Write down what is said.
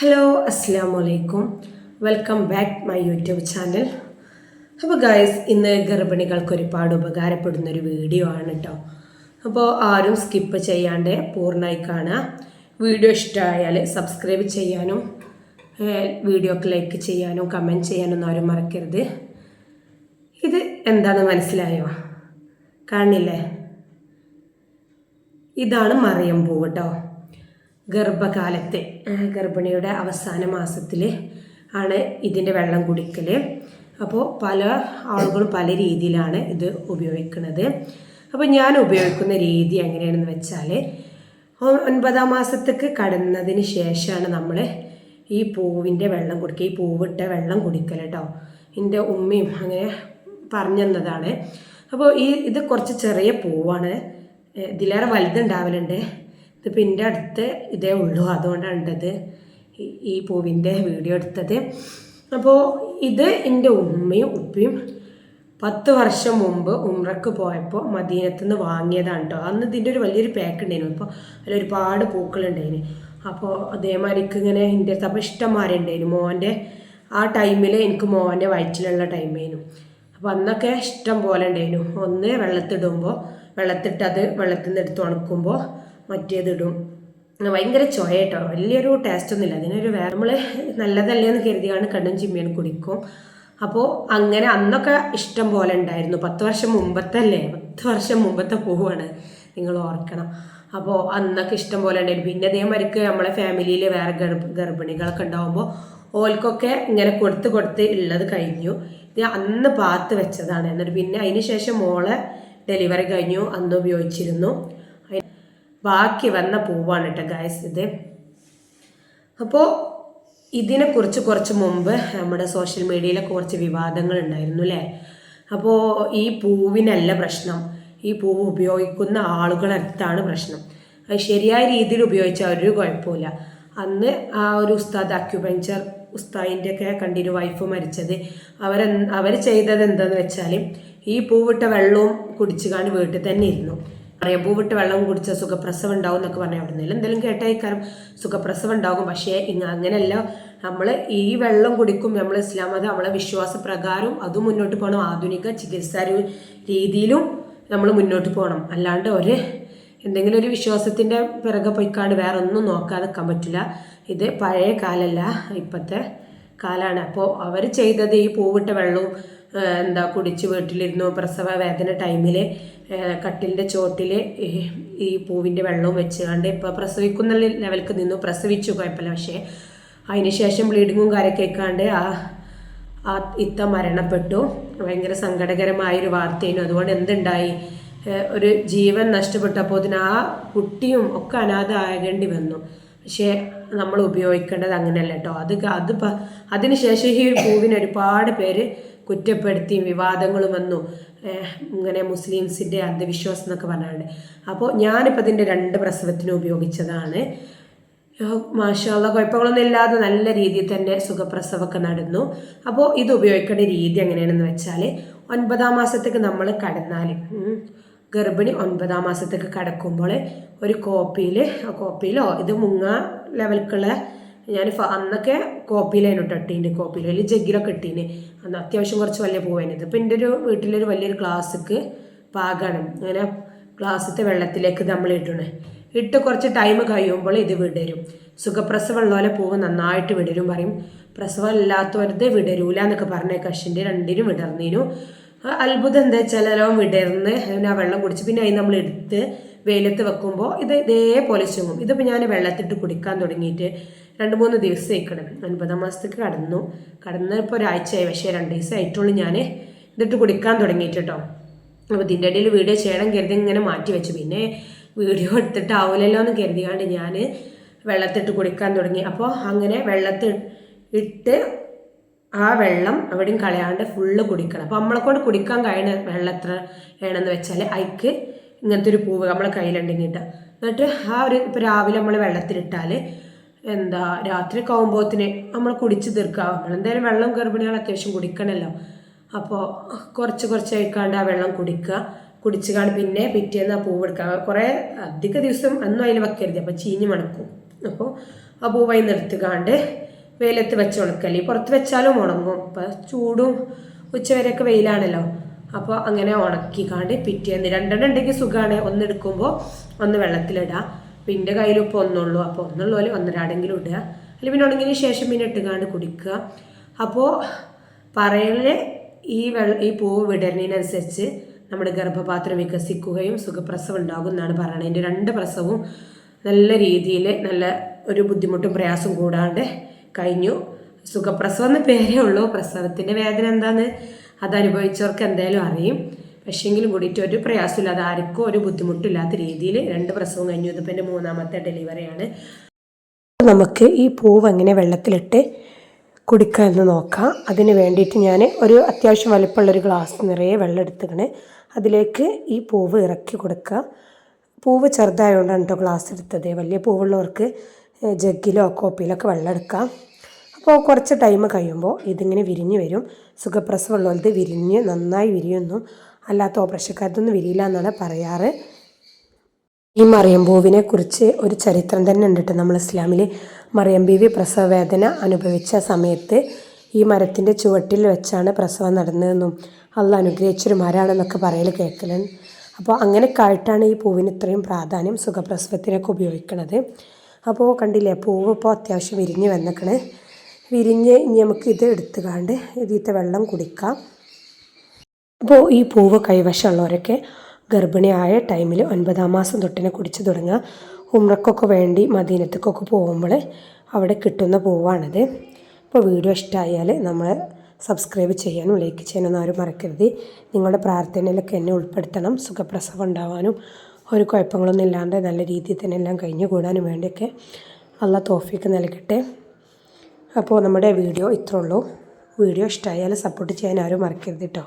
Hello അസ്സാം വലൈക്കും welcome back my YouTube channel അപ്പോൾ ഗായ്സ് ഇന്ന് ഗർഭിണികൾക്ക് ഒരുപാട് ഉപകാരപ്പെടുന്ന ഒരു വീഡിയോ ആണ് കേട്ടോ അപ്പോൾ ആരും സ്കിപ്പ് ചെയ്യാണ്ട് പൂർണമായി കാണുക. വീഡിയോ ഇഷ്ടമായാൽ സബ്സ്ക്രൈബ് ചെയ്യാനും വീഡിയോക്ക് ലൈക്ക് ചെയ്യാനും കമന്റ് ചെയ്യാനൊന്നും ആരും മറക്കരുത്. ഇത് എന്താണെന്ന് മനസ്സിലായോ? കാണില്ലേ? ഇതാണ് മറിയം പൂ കേട്ടോ ഗർഭകാലത്ത് ഗർഭിണിയുടെ അവസാന മാസത്തിൽ ആണ് ഇതിന്റെ വെള്ളം കുടിക്കൽ അപ്പോൾ പല ആളുകളും പല രീതിയിലാണ് ഇത് ഉപയോഗിക്കുന്നത്. അപ്പോൾ ഞാൻ ഉപയോഗിക്കുന്ന രീതി എങ്ങനെയാണെന്ന് വെച്ചാൽ ഒൻപതാം മാസത്തേക്ക് കടന്നതിന് ശേഷമാണ് നമ്മൾ ഈ പൂവിന്റെ വെള്ളം കുടിക്കുക ഈ പൂവിട്ട വെള്ളം കുടിക്കൽ കേട്ടോ എന്റെ ഉമ്മയും അങ്ങനെ പറഞ്ഞു തന്നതാണ്. അപ്പോൾ ഈ ഇത് കുറച്ച് ചെറിയ പൂവാണ്. ഇതിലേറെ വലുതുണ്ടാവലുണ്ട്. ഇതിപ്പോൾ എന്റെ അടുത്ത് ഇതേ ഉള്ളൂ. അതുകൊണ്ടാണ് ഇത് ഈ- പൂവിന്റെ വീഡിയോ എടുത്തത്. അപ്പോൾ ഇത് എന്റെ ഉമ്മയും ഉപ്പയും പത്ത് വർഷം മുമ്പ് ഉമ്രക്ക് പോയപ്പോൾ മദീനത്ത് നിന്ന് വാങ്ങിയതാണ് കേട്ടോ അന്ന് ഇതിന്റെ ഒരു വലിയൊരു പാക്ക് ഉണ്ടായിരുന്നു അപ്പോൾ അതിൽ ഒരുപാട് പൂക്കളുണ്ടായിരുന്നു അപ്പോൾ അതേമാതിരിക്ക് ഇങ്ങനെ എന്റെ അടുത്ത് അപ്പോൾ ഇഷ്ടംമാരുണ്ടായിരുന്നു മോന്റെ ആ ടൈമിൽ എനിക്ക് മോന്റെ വയറ്റിലുള്ള ടൈമായിരുന്നു അപ്പോൾ അന്നൊക്കെ ഇഷ്ടം പോലെ ഉണ്ടായിരുന്നു ഒന്ന് വെള്ളത്തിടുമ്പോൾ വെള്ളത്തിട്ട് അത് വെള്ളത്തിൽ നിന്ന് എടുത്ത് ഉണക്കുമ്പോൾ മറ്റേതിടും. ഭയങ്കര ചൊയ കേട്ടോ വലിയൊരു ടേസ്റ്റ് ഒന്നുമില്ല. അതിനൊരു വേറെ നമ്മൾ നല്ലതല്ലേ എന്ന് കരുതിയാണ് കണ്ണും ചിമ്മിയാണ് കുടിക്കും. അപ്പോൾ അങ്ങനെ അന്നൊക്കെ ഇഷ്ടം പോലെ ഉണ്ടായിരുന്നു. പത്ത് വർഷം മുമ്പത്തെ അല്ലേ പത്ത് വർഷം മുമ്പത്തെ പോവാണ്. നിങ്ങൾ ഓർക്കണം. അപ്പോൾ അന്നൊക്കെ ഇഷ്ടം പോലെ ഉണ്ടായിരുന്നു. പിന്നെ അതേമാതിരിക്ക് നമ്മളെ ഫാമിലിയിൽ വേറെ ഗർഭ ഗർഭിണികളൊക്കെ ഉണ്ടാകുമ്പോൾ ഓൽക്കൊക്കെ ഇങ്ങനെ കൊടുത്ത് കൊടുത്ത് ഉള്ളത് കഴിഞ്ഞു. ഇത് അന്ന് പാത്ത് വെച്ചതാണ്. എന്നിട്ട് പിന്നെ അതിന് ശേഷം മോളെ ഡെലിവറി കഴിഞ്ഞു. അന്ന് ഉപയോഗിച്ചിരുന്നു. ബാക്കി വന്ന പൂവാണ് കേട്ടോ ഗായസ് ഇത്. അപ്പോൾ ഇതിനെക്കുറിച്ച് കുറച്ച് മുമ്പ് നമ്മുടെ സോഷ്യൽ മീഡിയയിലൊക്കെ കുറച്ച് വിവാദങ്ങൾ ഉണ്ടായിരുന്നു അല്ലേ അപ്പോൾ ഈ പൂവിനല്ല പ്രശ്നം. ഈ പൂവ് ഉപയോഗിക്കുന്ന ആളുകളടുത്താണ് പ്രശ്നം. അത് ശരിയായ രീതിയിൽ ഉപയോഗിച്ചാൽ ഒരു കുഴപ്പമില്ല അന്ന് ആ ഒരു ഉസ്താദ് അക്യുപഞ്ചർ ഉസ്താദിന്റെ ഒക്കെ കണ്ടിന്യൂ വൈഫ് മരിച്ചത്. അവർ അവർ ചെയ്തത് എന്താണെന്ന് വെച്ചാൽ ഈ പൂവിട്ട വെള്ളവും കുടിച്ചു കാണി വീട്ടിൽ തന്നെ ഇരുന്നു. പറയാം പൂവിട്ട് വെള്ളം കുടിച്ചാൽ സുഖപ്രസവം ഉണ്ടാവും എന്നൊക്കെ പറഞ്ഞാൽ അവിടെ നിന്ന് എന്തെങ്കിലും കേട്ടായിക്കാരം സുഖപ്രസവം ഉണ്ടാകും. പക്ഷേ അങ്ങനെയല്ല. നമ്മൾ ഈ വെള്ളം കുടിക്കും നമ്മൾ ഇസ്ലാം മതം നമ്മളെ വിശ്വാസ പ്രകാരം അതും മുന്നോട്ട് പോകണം ആധുനിക ചികിത്സാ രീതിയിലും നമ്മൾ മുന്നോട്ട് പോകണം അല്ലാണ്ട് ഒരു എന്തെങ്കിലും ഒരു വിശ്വാസത്തിന്റെ പിറകെ പോയിക്കാണ്ട് വേറെ ഒന്നും നോക്കാതെ നിൽക്കാൻ പറ്റില്ല. ഇത് പഴയ കാലമല്ല ഇപ്പോഴത്തെ കാലാണ്. അപ്പോൾ അവർ ചെയ്തത് ഈ പൂവിട്ട വെള്ളവും എന്താ കുടിച്ച് വീട്ടിലിരുന്നു പ്രസവ വേദന ടൈമിൽ കട്ടിലിന്റെ ചോട്ടിൽ ഈ പൂവിന്റെ വെള്ളവും വെച്ചുകൊണ്ട് ഇപ്പോൾ പ്രസവിക്കുന്ന ലെവൽക്ക് നിന്നു. പ്രസവിച്ചു കുഴപ്പമില്ല. പക്ഷേ അതിന് ശേഷം ബ്ലീഡിങ്ങും കാര്യമൊക്കെ ആയിക്കാണ്ട് ആ ആ ഇത്ത മരണപ്പെട്ടു. ഭയങ്കര സങ്കടകരമായൊരു വാർത്തയായിരുന്നു. അതുകൊണ്ട് എന്തുണ്ടായി? ഒരു ജീവൻ നഷ്ടപ്പെട്ടപ്പോൾ അതിന് ആ കുട്ടിയും ഒക്കെ അനാഥ ആകേണ്ടി വന്നു. പക്ഷേ നമ്മൾ ഉപയോഗിക്കേണ്ടത് അങ്ങനെയല്ല കേട്ടോ. അത് അത് അതിനുശേഷം ഈ പൂവിന് ഒരുപാട് പേര് കുറ്റപ്പെടുത്തിയും വിവാദങ്ങളും വന്നു. ഇങ്ങനെ മുസ്ലിംസിന്റെ അന്ധവിശ്വാസം എന്നൊക്കെ പറഞ്ഞാണ്ട്. അപ്പോൾ ഞാനിപ്പോൾ അതിന്റെ രണ്ട് പ്രസവത്തിനും ഉപയോഗിച്ചതാണ്. മാഷാള്ള കുഴപ്പങ്ങളൊന്നും ഇല്ലാതെ നല്ല രീതിയിൽ തന്നെ സുഖപ്രസവമൊക്കെ നടന്നു. അപ്പോൾ ഇത് ഉപയോഗിക്കേണ്ട രീതി എങ്ങനെയാണെന്ന് വെച്ചാൽ ഒൻപതാം മാസത്തേക്ക് നമ്മൾ കടന്നാൽ ഗർഭിണി ഒൻപതാം മാസത്തേക്ക് കടക്കുമ്പോൾ ഒരു കോപ്പിയിൽ കോപ്പിയിലോ ഇത് മുങ്ങ ലെവൽക്കുള്ള ഞാൻ അന്നൊക്കെ കോപ്പിയിലായിരുന്നു ടട്ടീന്റെ കോപ്പിയിൽ വലിയ ജഗ്ഗിലൊക്കെ ഇട്ടീന്. അന്ന് അത്യാവശ്യം കുറച്ച് വലിയ പൂവേനത് ഇതിപ്പോൾ എന്റെ ഒരു വീട്ടിലൊരു വലിയൊരു ക്ലാസ്സിക്ക് പാകാണ്. അങ്ങനെ ക്ലാസ്സിലത്തെ വെള്ളത്തിലേക്ക് നമ്മൾ ഇട്ടണേ ഇട്ട് കുറച്ച് ടൈം കഴിയുമ്പോൾ ഇത് വിടരും. സുഖപ്രസവം ഉള്ളപോലെ പൂവ് നന്നായിട്ട് വിടരും പറയും. പ്രസവം ഇല്ലാത്തവരത് വിടരൂല എന്നൊക്കെ പറഞ്ഞ കഷിന്റെ രണ്ടിനും വിടർന്നിനു. അത്ഭുതം എന്താ എല്ലാം വിടർന്ന് അതിന് ആ വെള്ളം കുടിച്ച് പിന്നെ അതിന് നമ്മൾ എടുത്ത് വെയിലത്ത് വെക്കുമ്പോൾ ഇത് ഇതേപോലെ ചുങ്ങും. ഇതിപ്പോൾ ഞാൻ വെള്ളത്തിട്ട് കുടിക്കാൻ തുടങ്ങിയിട്ട് രണ്ട് മൂന്ന് ദിവസം ആയിക്കണം ഒൻപതാം മാസത്തേക്ക് കടന്നു. കടന്നപ്പോൾ ഒരാഴ്ചയായി. പക്ഷേ രണ്ട് ദിവസം ആയിട്ടുള്ളൂ ഞാൻ ഇതിട്ട് കുടിക്കാൻ തുടങ്ങിയിട്ട് കേട്ടോ അപ്പോൾ ഇതിന്റെ ഇടയിൽ വീഡിയോ ചെയ്യണം കരുതി ഇങ്ങനെ മാറ്റി വെച്ചു. പിന്നെ വീഡിയോ എടുത്തിട്ടാവില്ലല്ലോ എന്ന് കരുതിയാണ്ട് ഞാൻ വെള്ളത്തിട്ട് കുടിക്കാൻ തുടങ്ങി. അപ്പോൾ അങ്ങനെ വെള്ളത്തിൽ ഇട്ട് ആ വെള്ളം എവിടെയും കളയാണ്ട് ഫുള്ള് കുടിക്കണം. അപ്പോൾ നമ്മളെ കൊണ്ട് കുടിക്കാൻ കഴിയുന്ന വെള്ളം എത്ര വേണമെന്ന് വെച്ചാൽ അതിക്ക് ഇങ്ങനത്തെ ഒരു പൂവ് നമ്മളെ കയ്യിലുണ്ടെങ്കിൽ ഇട്ടാൽ എന്നിട്ട് ആ ഒരു ഇപ്പോൾ രാവിലെ നമ്മൾ വെള്ളത്തിലിട്ടാൽ എന്താ രാത്രി ആകുമ്പോഴത്തിന് നമ്മൾ കുടിച്ച് തീർക്കുക നമ്മളെന്തായാലും വെള്ളം ഗർഭിണികൾ അത്യാവശ്യം കുടിക്കണമല്ലോ അപ്പോൾ കുറച്ച് കുറച്ച് കഴിക്കാണ്ട് ആ വെള്ളം കുടിക്കുക. കുടിച്ചുകാണ്ട് പിന്നെ പിറ്റേന്ന് ആ പൂവ് എടുക്കുക. കുറേ അധിക ദിവസം അന്നും അതിൽ വെക്കരുത്. അപ്പോൾ ചീഞ്ഞ് മണക്കും. അപ്പോൾ ആ പൂവയിൽ നിന്ന് എടുത്തുകാണ്ട് വെയിലത്ത് വെച്ച് ഉണക്കല്ലേ പുറത്ത് വെച്ചാലും ഉണങ്ങും. ഇപ്പം ചൂടും ഉച്ചവരെയൊക്കെ വെയിലാണല്ലോ. അപ്പോൾ അങ്ങനെ ഉണക്കിക്കാണ്ട് പിറ്റേന്ന് രണ്ടെണ്ണം ഉണ്ടെങ്കിൽ സുഖമാണ് ഒന്ന് എടുക്കുമ്പോൾ ഒന്ന് വെള്ളത്തിലിടുക. പിന്നെ കയ്യിൽ ഇപ്പോൾ ഒന്നുള്ളൂ. അപ്പോൾ ഒന്നുള്ള പോലെ ഒന്നരാടെങ്കിലും ഇടുക. അല്ലെങ്കിൽ പിന്നെ ഉണങ്ങിയതിന് ശേഷം പിന്നെ ഇട്ടുകാണ്ട് കുടിക്കുക. അപ്പോൾ പറയലിൽ ഈ വെള്ള ഈ പൂവ് വിടരുന്നതിനനുസരിച്ച് നമ്മുടെ ഗർഭപാത്രം വികസിക്കുകയും സുഖപ്രസവം ഉണ്ടാകും എന്നാണ് പറയുന്നത് എന്റെ രണ്ട് പ്രസവവും നല്ല രീതിയിൽ നല്ല ഒരു ബുദ്ധിമുട്ടും പ്രയാസവും കൂടാണ്ട് കഴിഞ്ഞു. സുഖപ്രസവം എന്ന് പേരേ ഉള്ളൂ. പ്രസവത്തിന്റെ വേദന എന്താണെന്ന് അത് അനുഭവിച്ചവർക്ക് എന്തായാലും അറിയും. പക്ഷേങ്കിലും കൂടിയിട്ട് ഒരു പ്രയാസമില്ലാതെ ആർക്കും ഒരു ബുദ്ധിമുട്ടില്ലാത്ത രീതിയിൽ രണ്ട് പ്രസവം കഴിഞ്ഞു. ഇതിപ്പോൾ എന്റെ മൂന്നാമത്തെ ഡെലിവറിയാണ് നമുക്ക് ഈ പൂവ് എങ്ങനെ വെള്ളത്തിലിട്ട് കുടിക്കുക എന്ന് നോക്കാം. അതിന് വേണ്ടിയിട്ട് ഞാൻ ഒരു അത്യാവശ്യം വലിപ്പമുള്ളൊരു ഗ്ലാസ് നിറയെ വെള്ളം എടുത്തുകണ് അതിലേക്ക് ഈ പൂവ് ഇറക്കി കൊടുക്കുക. പൂവ് ചെറുതായതുകൊണ്ടാണ് കേട്ടോ ഗ്ലാസ് എടുത്തത്. വലിയ പൂവുള്ളവർക്ക് ജഗ്ഗിലോ കോപ്പിയിലൊക്കെ വെള്ളം എടുക്കാം. അപ്പോൾ കുറച്ച് ടൈം കഴിയുമ്പോൾ ഇതിങ്ങനെ വിരിഞ്ഞ് വരും. സുഖപ്രസവമുള്ളത് വിരിഞ്ഞ് നന്നായി വിരിയുന്നു. അല്ലാത്ത ഓപ്പറേഷക്കാർക്കൊന്നും വിരിയില്ല എന്നാണ് പറയാറ്. ഈ മറിയം പൂവിനെ കുറിച്ച് ഒരു ചരിത്രം തന്നെ ഉണ്ട് നമ്മൾ ഇസ്ലാമിൽ മറിയം ബീവി പ്രസവ വേദന അനുഭവിച്ച സമയത്ത് ഈ മരത്തിന്റെ ചുവട്ടിൽ വെച്ചാണ് പ്രസവം നടന്നതെന്നും അള്ള അനുഗ്രഹിച്ചൊരു മരമാണെന്നൊക്കെ പറയൽ കേൾക്കലുണ്ട് അപ്പോൾ അങ്ങനെയൊക്കെ ആയിട്ടാണ് ഈ പൂവിന് ഇത്രയും പ്രാധാന്യം സുഖപ്രസവത്തിനൊക്കെ ഉപയോഗിക്കുന്നത് അപ്പോൾ കണ്ടില്ലേ പൂവ് ഇപ്പോൾ അത്യാവശ്യം വിരിഞ്ഞ് വന്നിക്കണ്. വിരിഞ്ഞ് ഇനി നമുക്ക് ഇത് എടുത്തുകാണ്ട് ഇതിലത്തെ വെള്ളം കുടിക്കാം. അപ്പോൾ ഈ പൂവ് കൈവശമുള്ളവരൊക്കെ ഗർഭിണിയായ ടൈമിൽ ഒൻപതാം മാസം തൊട്ടിനെ കുടിച്ച് തുടങ്ങുക. ഉമ്രക്കൊക്കെ വേണ്ടി മദീനത്തേക്കൊക്കെ പോകുമ്പോൾ അവിടെ കിട്ടുന്ന പൂവാണിത്. അപ്പോൾ വീഡിയോ ഇഷ്ടമായാൽ നമ്മൾ സബ്സ്ക്രൈബ് ചെയ്യാനും ലൈക്ക് ചെയ്യാനും ആരും മറക്കരുത്. നിങ്ങളുടെ പ്രാർത്ഥനയിലൊക്കെ എന്നെ ഉൾപ്പെടുത്തണം. സുഖപ്രസവം ഉണ്ടാവാനും ഒരു കുഴപ്പങ്ങളൊന്നും ഇല്ലാണ്ട് നല്ല രീതിയിൽ തന്നെ എല്ലാം കഴിഞ്ഞു കൂടാനും വേണ്ടിയൊക്കെ നല്ല തോഫിക്ക് നൽകട്ടെ. അപ്പോൾ നമ്മുടെ വീഡിയോ ഇത്രയുള്ളൂ വീഡിയോ ഇഷ്ടമായാൽ സപ്പോർട്ട് ചെയ്യാൻ ആരും മറക്കരുത് കേട്ടോ.